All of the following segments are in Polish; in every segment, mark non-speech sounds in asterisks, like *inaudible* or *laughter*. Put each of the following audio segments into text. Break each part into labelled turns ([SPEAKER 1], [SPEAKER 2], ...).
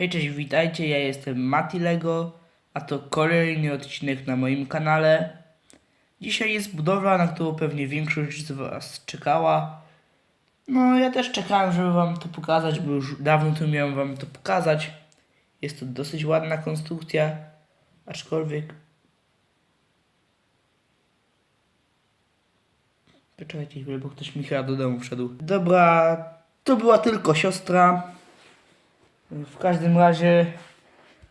[SPEAKER 1] Hej, cześć, witajcie, ja jestem Mati Lego, a to kolejny odcinek na moim kanale. Dzisiaj jest budowla, na którą pewnie większość z Was czekała. No, ja też czekałem, żeby Wam to pokazać, bo już dawno tu miałem Wam to pokazać. Jest to dosyć ładna konstrukcja, aczkolwiek... Poczekajcie chwilę, bo ktoś mi do domu wszedł. Dobra, to była tylko siostra. W każdym razie,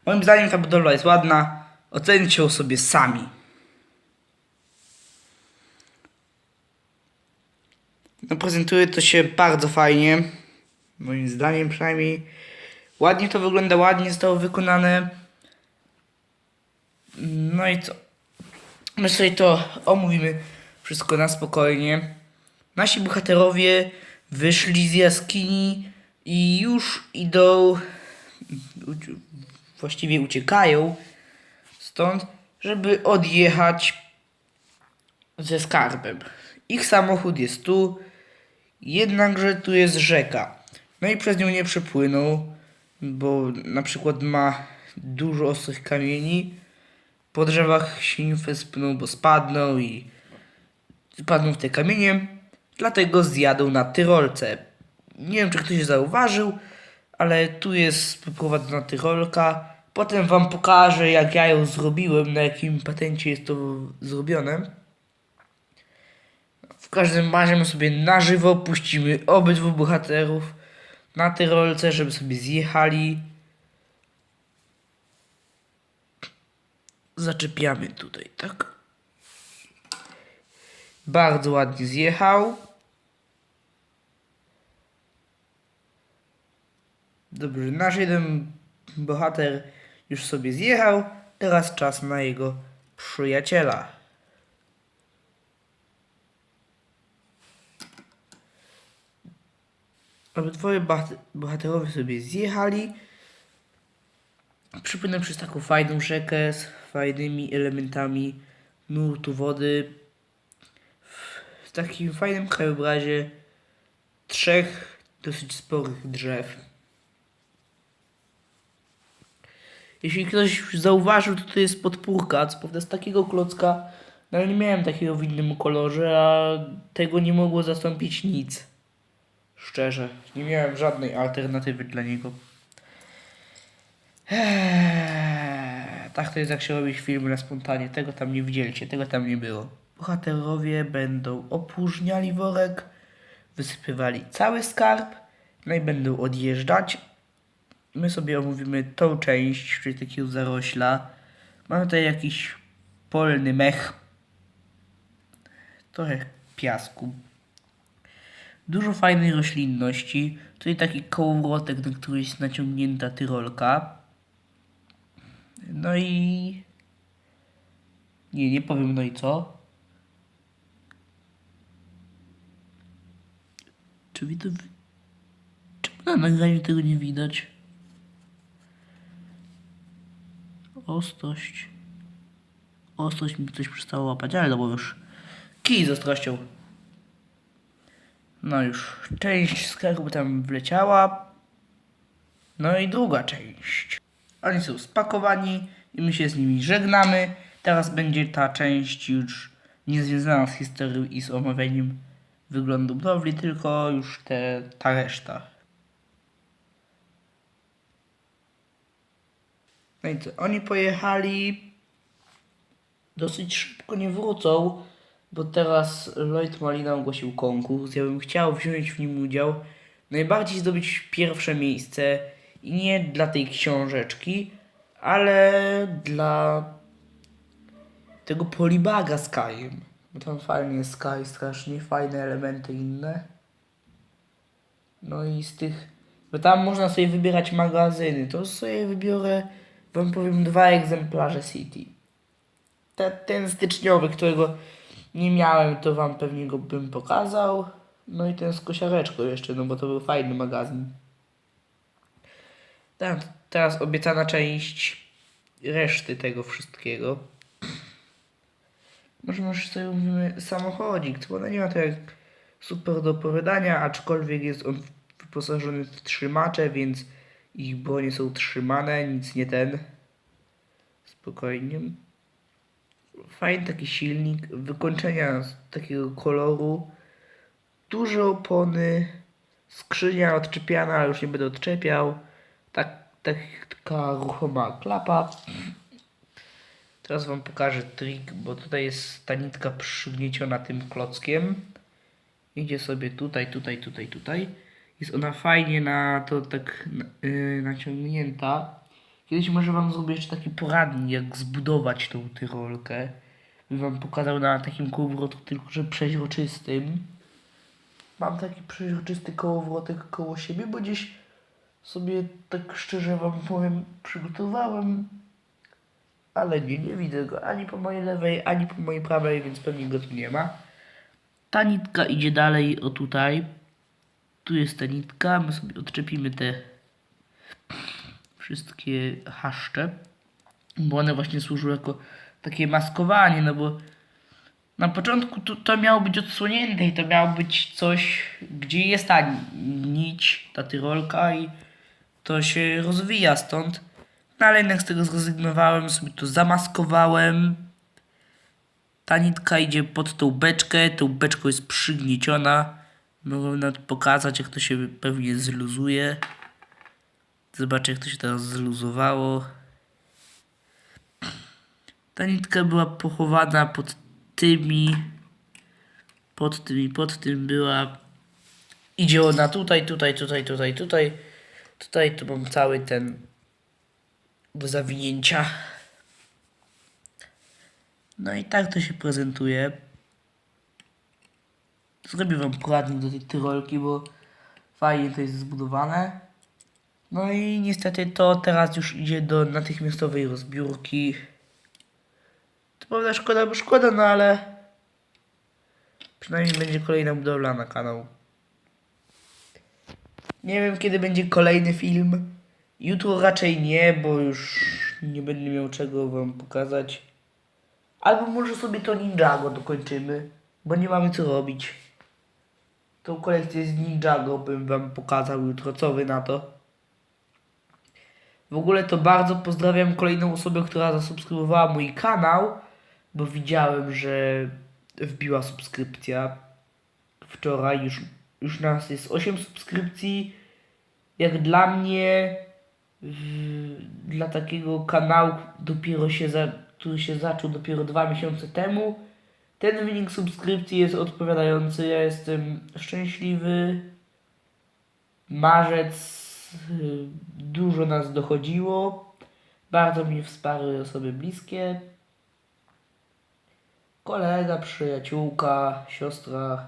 [SPEAKER 1] moim zdaniem ta budowla jest ładna. Ocencie ją sobie sami. No, prezentuje to się bardzo fajnie. Moim zdaniem przynajmniej. Ładnie to wygląda, ładnie zostało wykonane. No i co? My sobie to omówimy wszystko na spokojnie. Nasi bohaterowie wyszli z jaskini i już idą, właściwie uciekają stąd, żeby odjechać ze skarbem. Ich samochód jest tu, jednakże tu jest rzeka. No i przez nią nie przepłyną, bo na przykład ma dużo ostrych kamieni. Po drzewach się nie wespną, bo spadną i spadną w te kamienie, dlatego zjadą na tyrolce. Nie wiem, czy ktoś zauważył, ale tu jest poprowadzona tyrolka. Potem wam pokażę, jak ja ją zrobiłem, na jakim patencie jest to zrobione. W każdym razie my sobie na żywo puścimy obydwu bohaterów na tyrolce, żeby sobie zjechali. Zaczepiamy tutaj, tak? Bardzo ładnie zjechał. Dobrze, nasz jeden bohater już sobie zjechał. Teraz czas na jego przyjaciela. Obydwoje bohat- bohaterowie sobie zjechali. Przypłynę przez taką fajną rzekę z fajnymi elementami nurtu wody w takim fajnym krajobrazie trzech dosyć sporych drzew. Jeśli ktoś zauważył, to to jest podpórka, co prawda z takiego klocka, no ale nie miałem takiego w innym kolorze, a tego nie mogło zastąpić nic. Szczerze, nie miałem żadnej alternatywy dla niego. Eee, tak to jest jak się robi filmy na spontanie. Tego tam nie widzieliście, tego tam nie było. Bohaterowie będą opróżniali worek, wysypywali cały skarb, no i będą odjeżdżać. My sobie omówimy tą część, czyli takiego zarośla. Mamy tutaj jakiś polny mech. Trochę piasku. Dużo fajnej roślinności. Tutaj taki kołowrotek, na który jest naciągnięta tyrolka. No i... Nie, nie powiem no i co. Czy wi to... wi- Czemu na nagraniu tego nie widać? Ostrość. Ostrość mi coś przestało łapać, ale dobra już. Kij z ostrością. No już, część skarbu tam wleciała. No i druga część. Oni są spakowani i my się z nimi żegnamy. Teraz będzie ta część już nie związana z historią i z omawianiem wyglądu budowli, tylko już te, ta reszta. No i co? Oni pojechali dosyć szybko nie wrócą, bo teraz Lloyd Malina ogłosił konkurs. Ja bym chciał wziąć w nim udział. Najbardziej zdobyć pierwsze miejsce i nie dla tej książeczki, ale dla tego polibaga z Kajem. Bo tam fajnie jest Sky, strasznie fajne elementy inne. No i z tych, bo tam można sobie wybierać magazyny, to sobie wybiorę, wam powiem, dwa egzemplarze City. Te, ten styczniowy, którego nie miałem, to wam pewnie go bym pokazał. No i ten z kosiareczką jeszcze, no bo to był fajny magazyn. Tam, teraz obiecana część reszty tego wszystkiego. *clears throat* Może może sobie mówimy samochodzik, bo no nie ma to jak super do opowiadania, aczkolwiek jest on wyposażony w trzymacze, więc Ich bronie są trzymane, nic nie ten. Spokojnie. Fajny taki silnik, wykończenia takiego koloru. Duże opony, skrzynia odczepiana, ale już nie będę odczepiał. Tak, tak, taka ruchoma klapa. Teraz wam pokażę trik, bo tutaj jest ta nitka przygnieciona tym klockiem. Idzie sobie tutaj, tutaj, tutaj, tutaj. Jest ona fajnie na to tak yy, naciągnięta. Kiedyś może wam zrobię jeszcze taki poradnik, jak zbudować tą tyrolkę. Bym wam pokazał na takim kołowrotku, tylko że przeźroczystym. Mam taki przeźroczysty kołowrotek koło siebie, bo gdzieś sobie tak szczerze wam powiem przygotowałem. Ale nie, nie widzę go ani po mojej lewej, ani po mojej prawej, więc pewnie go tu nie ma. Ta nitka idzie dalej o tutaj. Tu jest ta nitka, my sobie odczepimy te wszystkie haszcze, bo one właśnie służyły jako takie maskowanie, no bo na początku to, to miało być odsłonięte i to miało być coś, gdzie jest ta nić, ta tyrolka i to się rozwija stąd. No ale jednak z tego zrezygnowałem, sobie to zamaskowałem. Ta nitka idzie pod tą beczkę, tą beczką jest przygnieciona. Mogę nawet pokazać, jak to się pewnie zluzuje. Zobaczcie, jak to się teraz zluzowało. Ta nitka była pochowana pod tymi. Pod tym i pod tym była. Idzie ona tutaj, tutaj, tutaj, tutaj, tutaj. Tutaj tu mam cały ten do zawinięcia. No i tak to się prezentuje. Zrobię wam poradnik do tej tyrolki, bo fajnie to jest zbudowane. No i niestety to teraz już idzie do natychmiastowej rozbiórki. To prawda szkoda, bo szkoda, no ale przynajmniej będzie kolejna budowla na kanał. Nie wiem kiedy będzie kolejny film. Jutro raczej nie, bo już nie będę miał czego wam pokazać. Albo może sobie to Ninjago dokończymy, bo nie mamy co robić. Tą kolekcję z Ninjago bym wam pokazał jutro, co wy na to. W ogóle to bardzo pozdrawiam kolejną osobę, która zasubskrybowała mój kanał, bo widziałem, że wbiła subskrypcja. Wczoraj już, już nas jest 8 subskrypcji. Jak dla mnie, dla takiego kanału, dopiero się za, który się zaczął dopiero dwa miesiące temu, ten wynik subskrypcji jest odpowiadający. Ja jestem szczęśliwy. Marzec y, dużo nas dochodziło. Bardzo mnie wsparły osoby bliskie. Kolega, przyjaciółka, siostra.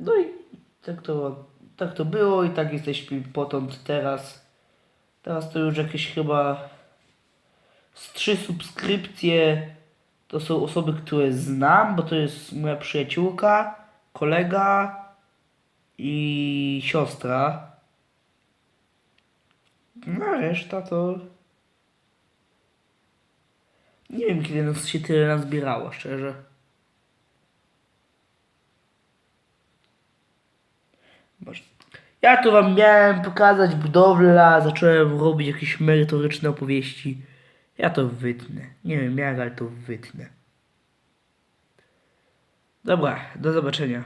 [SPEAKER 1] No i tak to, tak to było i tak jesteśmy potąd teraz. Teraz to już jakieś chyba z trzy subskrypcje to są osoby, które znam, bo to jest moja przyjaciółka, kolega i siostra. No a reszta to... Nie wiem, kiedy nas się tyle nazbierało, szczerze. Ja tu wam miałem pokazać budowlę, a zacząłem robić jakieś merytoryczne opowieści. Ja to wytnę. Nie wiem jak, ale to wytnę. Dobra, do zobaczenia.